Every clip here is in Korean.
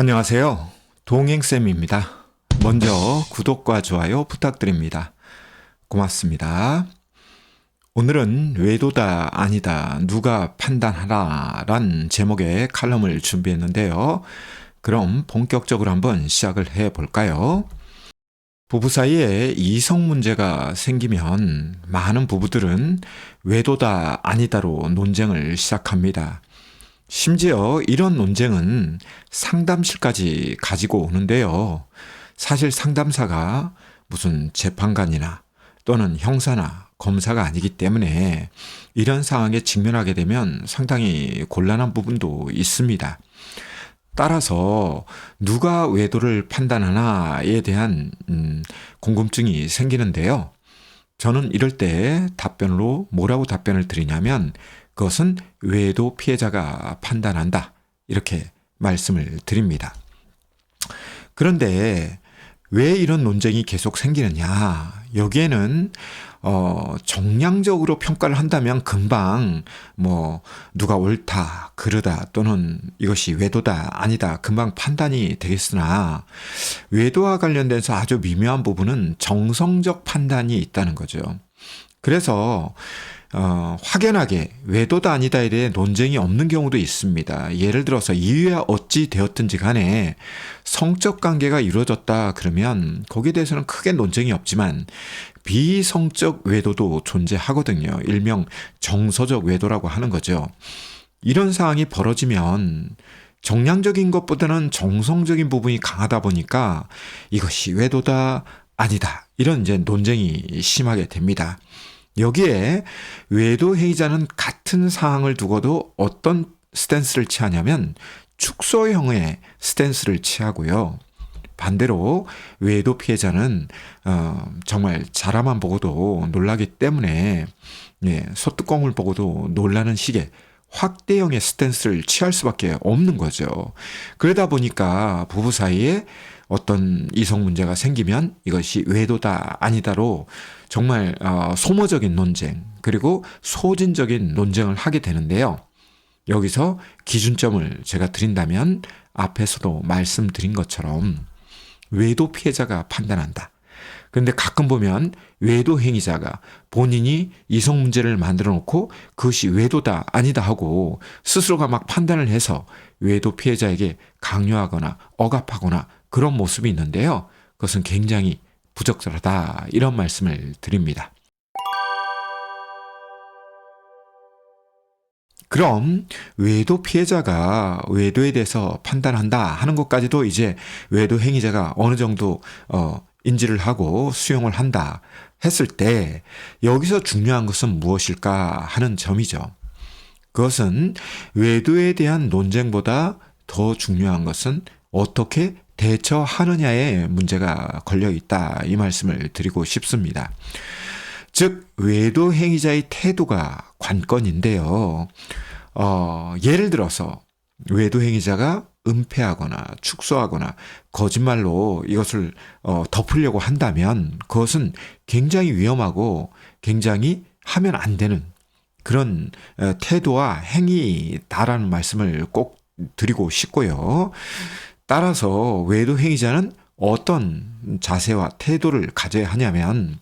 안녕하세요. 동행쌤입니다. 먼저 구독과 좋아요 부탁드립니다. 고맙습니다. 오늘은 외도다 아니다 누가 판단하라 란 제목의 칼럼을 준비했는데요. 그럼 본격적으로 한번 시작을 해 볼까요? 부부 사이에 이성 문제가 생기면 많은 부부들은 외도다 아니다로 논쟁을 시작합니다. 심지어 이런 논쟁은 상담실까지 가지고 오는데요. 사실 상담사가 무슨 재판관이나 또는 형사나 검사가 아니기 때문에 이런 상황에 직면하게 되면 상당히 곤란한 부분도 있습니다. 따라서 누가 외도를 판단하나에 대한 음, 궁금증이 생기는데요. 저는 이럴 때 답변으로 뭐라고 답변을 드리냐면 그것은 외도 피해자가 판단한다. 이렇게 말씀을 드립니다. 그런데 왜 이런 논쟁이 계속 생기느냐? 여기에는 어, 정량적으로 평가를 한다면 금방 뭐 누가 옳다, 그르다 또는 이것이 외도다, 아니다 금방 판단이 되겠으나 외도와 관련돼서 아주 미묘한 부분은 정성적 판단이 있다는 거죠. 그래서 어, 확연하게 외도다 아니다에 대해 논쟁이 없는 경우도 있습니다. 예를 들어서 이유야 어찌 되었든지 간에 성적 관계가 이루어졌다 그러면 거기에 대해서는 크게 논쟁이 없지만 비성적 외도도 존재하거든요. 일명 정서적 외도라고 하는 거죠. 이런 상황이 벌어지면 정량적인 것보다는 정성적인 부분이 강하다 보니까 이것이 외도다 아니다 이런 이제 논쟁이 심하게 됩니다. 여기에 외도 회의자는 같은 사항을 두고도 어떤 스탠스를 취하냐면 축소형의 스탠스를 취하고요. 반대로 외도 피해자는 어, 정말 자라만 보고도 놀라기 때문에 예, 소뚜껑을 보고도 놀라는 식의 확대형의 스탠스를 취할 수밖에 없는 거죠. 그러다 보니까 부부 사이에 어떤 이성 문제가 생기면 이것이 외도다 아니다로 정말 어, 소모적인 논쟁 그리고 소진적인 논쟁을 하게 되는데요. 여기서 기준점을 제가 드린다면 앞에서도 말씀드린 것처럼 외도 피해자가 판단한다. 근데 가끔 보면 외도 행위자가 본인이 이성 문제를 만들어 놓고 그것이 외도다 아니다 하고 스스로가 막 판단을 해서 외도 피해자에게 강요하거나 억압하거나 그런 모습이 있는데요. 그것은 굉장히 부적절하다. 이런 말씀을 드립니다. 그럼 외도 피해자가 외도에 대해서 판단한다 하는 것까지도 이제 외도 행위자가 어느 정도 어 인지를 하고 수용을 한다 했을 때 여기서 중요한 것은 무엇일까 하는 점이죠. 그것은 외도에 대한 논쟁보다 더 중요한 것은 어떻게 대처하느냐에 문제가 걸려 있다. 이 말씀을 드리고 싶습니다. 즉, 외도 행위자의 태도가 관건인데요. 어, 예를 들어서 외도 행위자가 은폐하거나 축소하거나 거짓말로 이것을 어, 덮으려고 한다면 그것은 굉장히 위험하고 굉장히 하면 안 되는 그런 어, 태도와 행위다라는 말씀을 꼭 드리고 싶고요. 따라서 외도 행위자는 어떤 자세와 태도를 가져야 하냐면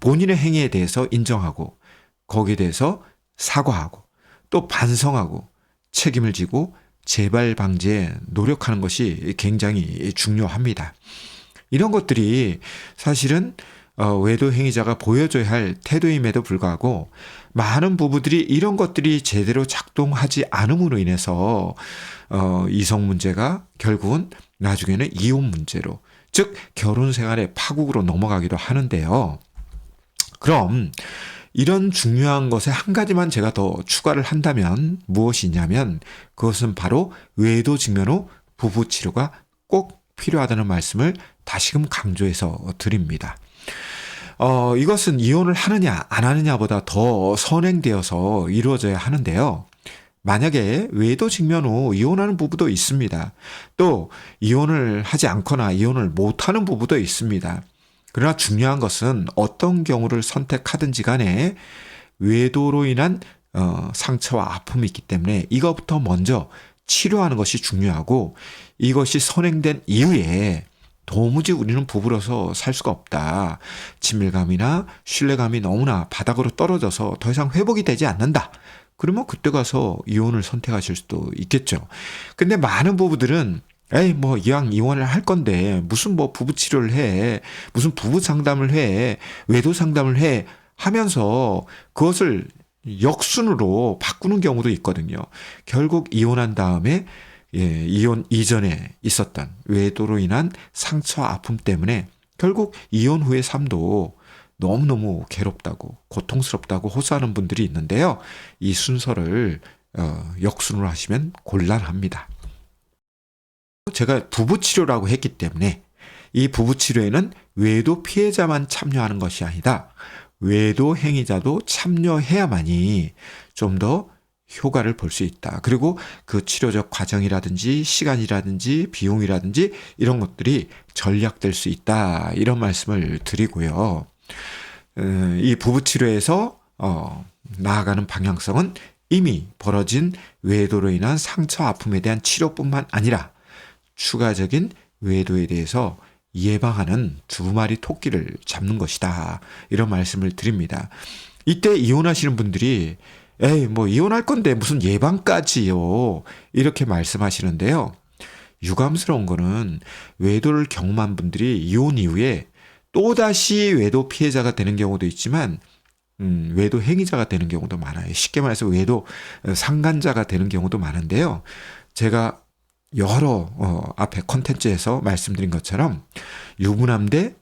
본인의 행위에 대해서 인정하고 거기에 대해서 사과하고 또 반성하고 책임을 지고 재발 방지에 노력하는 것이 굉장히 중요합니다. 이런 것들이 사실은 어, 외도 행위자가 보여줘야 할 태도임에도 불구하고 많은 부부들이 이런 것들이 제대로 작동하지 않음으로 인해서 어, 이성 문제가 결국은 나중에는 이혼 문제로 즉 결혼 생활의 파국으로 넘어가기도 하는데요. 그럼 이런 중요한 것에 한 가지만 제가 더 추가를 한다면 무엇이냐면 그것은 바로 외도 직면 후 부부 치료가 꼭 필요하다는 말씀을 다시금 강조해서 드립니다. 어, 이것은 이혼을 하느냐, 안 하느냐보다 더 선행되어서 이루어져야 하는데요. 만약에 외도 직면 후 이혼하는 부부도 있습니다. 또 이혼을 하지 않거나 이혼을 못하는 부부도 있습니다. 그러나 중요한 것은 어떤 경우를 선택하든지 간에 외도로 인한 어, 상처와 아픔이 있기 때문에 이것부터 먼저 치료하는 것이 중요하고 이것이 선행된 이후에 도무지 우리는 부부로서 살 수가 없다. 친밀감이나 신뢰감이 너무나 바닥으로 떨어져서 더 이상 회복이 되지 않는다. 그러면 그때 가서 이혼을 선택하실 수도 있겠죠. 근데 많은 부부들은 에이 뭐 이왕 이혼을 할 건데 무슨 뭐 부부 치료를 해 무슨 부부 상담을 해 외도 상담을 해 하면서 그것을 역순으로 바꾸는 경우도 있거든요. 결국 이혼한 다음에 예, 이혼 이전에 있었던 외도로 인한 상처 아픔 때문에 결국 이혼 후의 삶도 너무너무 괴롭다고 고통스럽다고 호소하는 분들이 있는데요. 이 순서를 어, 역순으로 하시면 곤란합니다. 제가 부부 치료라고 했기 때문에 이 부부 치료에는 외도 피해자만 참여하는 것이 아니다. 외도 행위자도 참여해야만이 좀 더 효과를 볼 수 있다. 그리고 그 치료적 과정이라든지 시간이라든지 비용이라든지 이런 것들이 전략될 수 있다. 이런 말씀을 드리고요. 어, 이 부부 치료에서 어, 나아가는 방향성은 이미 벌어진 외도로 인한 상처 아픔에 대한 치료뿐만 아니라 추가적인 외도에 대해서 예방하는 두 마리 토끼를 잡는 것이다. 이런 말씀을 드립니다. 이때 이혼하시는 분들이 에이, 뭐, 이혼할 건데 무슨 예방까지요. 이렇게 말씀하시는데요. 유감스러운 거는 외도를 경험한 분들이 이혼 이후에 또다시 외도 피해자가 되는 경우도 있지만, 음, 외도 행위자가 되는 경우도 많아요. 쉽게 말해서 외도 상간자가 되는 경우도 많은데요. 제가 여러 어, 앞에 컨텐츠에서 말씀드린 것처럼 유부남 대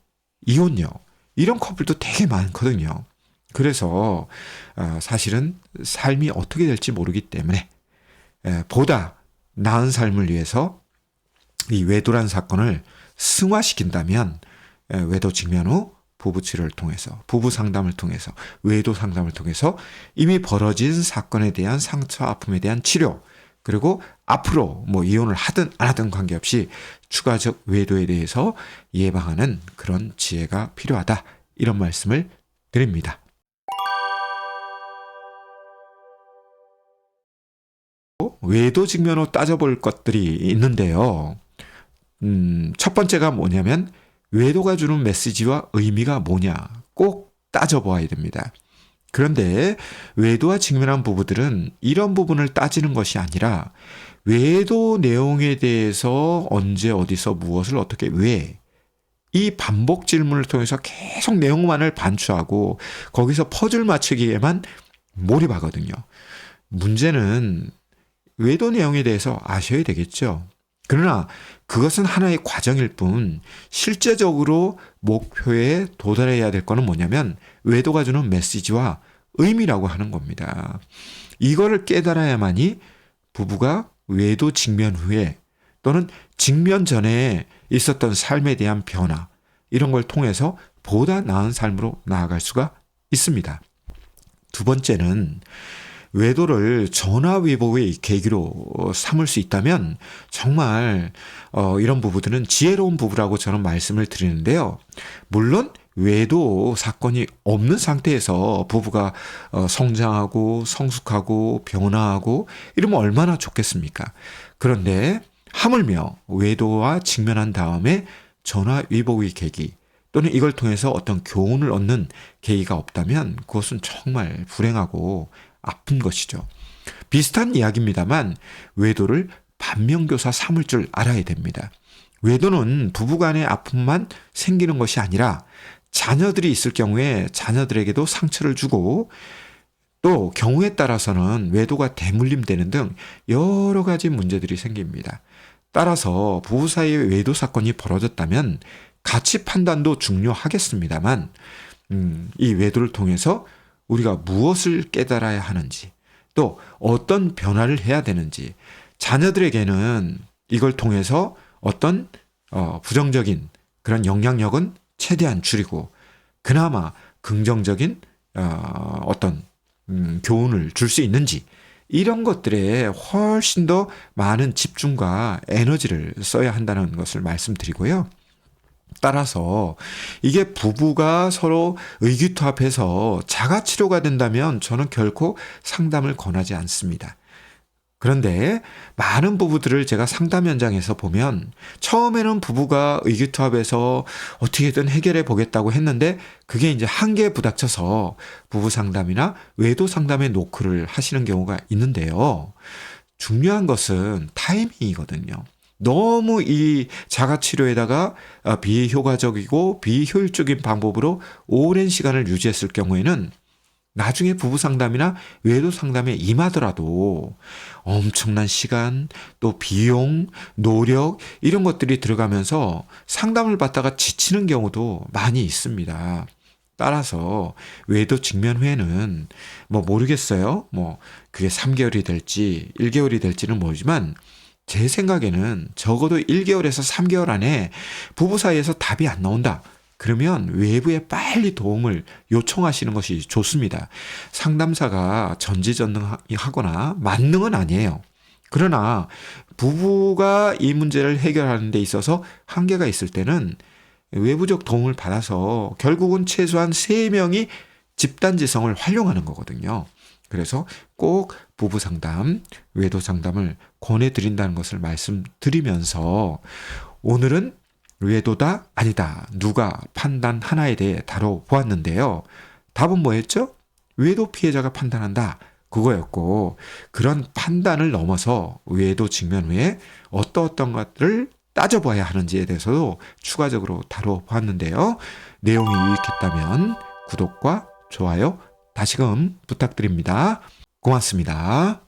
이혼녀 이런 커플도 되게 많거든요. 그래서 어, 사실은 삶이 어떻게 될지 모르기 때문에 에, 보다 나은 삶을 위해서 이 외도란 사건을 승화시킨다면 에, 외도 직면 후 부부 치료를 통해서 부부 상담을 통해서 외도 상담을 통해서 이미 벌어진 사건에 대한 상처 아픔에 대한 치료 그리고 앞으로 뭐 이혼을 하든 안 하든 관계없이 추가적 외도에 대해서 예방하는 그런 지혜가 필요하다. 이런 말씀을 드립니다. 외도 직면으로 따져볼 것들이 있는데요. 음, 첫 번째가 뭐냐면 외도가 주는 메시지와 의미가 뭐냐 꼭 따져보아야 됩니다. 그런데 외도와 직면한 부부들은 이런 부분을 따지는 것이 아니라 외도 내용에 대해서 언제 어디서 무엇을 어떻게 왜 이 반복 질문을 통해서 계속 내용만을 반추하고 거기서 퍼즐 맞추기에만 몰입하거든요. 문제는 외도 내용에 대해서 아셔야 되겠죠. 그러나 그것은 하나의 과정일 뿐 실제적으로 목표에 도달해야 될 거는 뭐냐면 외도가 주는 메시지와 의미라고 하는 겁니다. 이거를 깨달아야만이 부부가 외도 직면 후에 또는 직면 전에 있었던 삶에 대한 변화 이런 걸 통해서 보다 나은 삶으로 나아갈 수가 있습니다. 두 번째는 외도를 전화위복의 계기로 삼을 수 있다면 정말 어, 이런 부부들은 지혜로운 부부라고 저는 말씀을 드리는데요. 물론 외도 사건이 없는 상태에서 부부가 어, 성장하고 성숙하고 변화하고 이러면 얼마나 좋겠습니까? 그런데 하물며 외도와 직면한 다음에 전화위복의 계기 또는 이걸 통해서 어떤 교훈을 얻는 계기가 없다면 그것은 정말 불행하고 아픈 것이죠. 비슷한 이야기입니다만 외도를 반면교사 삼을 줄 알아야 됩니다. 외도는 부부간의 아픔만 생기는 것이 아니라 자녀들이 있을 경우에 자녀들에게도 상처를 주고 또 경우에 따라서는 외도가 대물림되는 등 여러 가지 문제들이 생깁니다. 따라서 부부 사이에 외도 사건이 벌어졌다면 가치 판단도 중요하겠습니다만 음, 이 외도를 통해서 우리가 무엇을 깨달아야 하는지 또 어떤 변화를 해야 되는지 자녀들에게는 이걸 통해서 어떤 어, 부정적인 그런 영향력은 최대한 줄이고 그나마 긍정적인 어, 어떤 음, 교훈을 줄 수 있는지 이런 것들에 훨씬 더 많은 집중과 에너지를 써야 한다는 것을 말씀드리고요. 따라서 이게 부부가 서로 의기투합해서 자가 치료가 된다면 저는 결코 상담을 권하지 않습니다. 그런데 많은 부부들을 제가 상담 현장에서 보면 처음에는 부부가 의기투합해서 어떻게든 해결해 보겠다고 했는데 그게 이제 한계에 부닥쳐서 부부 상담이나 외도 상담에 노크를 하시는 경우가 있는데요. 중요한 것은 타이밍이거든요. 너무 이 자가 치료에다가 아, 비효과적이고 비효율적인 방법으로 오랜 시간을 유지했을 경우에는 나중에 부부 상담이나 외도 상담에 임하더라도 엄청난 시간, 또 비용, 노력, 이런 것들이 들어가면서 상담을 받다가 지치는 경우도 많이 있습니다. 따라서 외도 직면 후에는 뭐 모르겠어요. 뭐 그게 3개월이 될지 1개월이 될지는 모르지만 제 생각에는 적어도 1개월에서 3개월 안에 부부 사이에서 답이 안 나온다. 그러면 외부에 빨리 도움을 요청하시는 것이 좋습니다. 상담사가 전지전능하거나 만능은 아니에요. 그러나 부부가 이 문제를 해결하는 데 있어서 한계가 있을 때는 외부적 도움을 받아서 결국은 최소한 3명이 집단지성을 활용하는 거거든요. 그래서 꼭 부부 상담, 외도 상담을 권해드린다는 것을 말씀드리면서 오늘은 외도다 아니다 누가 판단 하나에 대해 다뤄보았는데요. 답은 뭐였죠? 외도 피해자가 판단한다 그거였고 그런 판단을 넘어서 외도 직면 후에 어떠 어떤 것들을 따져봐야 하는지에 대해서도 추가적으로 다뤄보았는데요. 내용이 유익했다면 구독과 좋아요 다시금 부탁드립니다. 고맙습니다.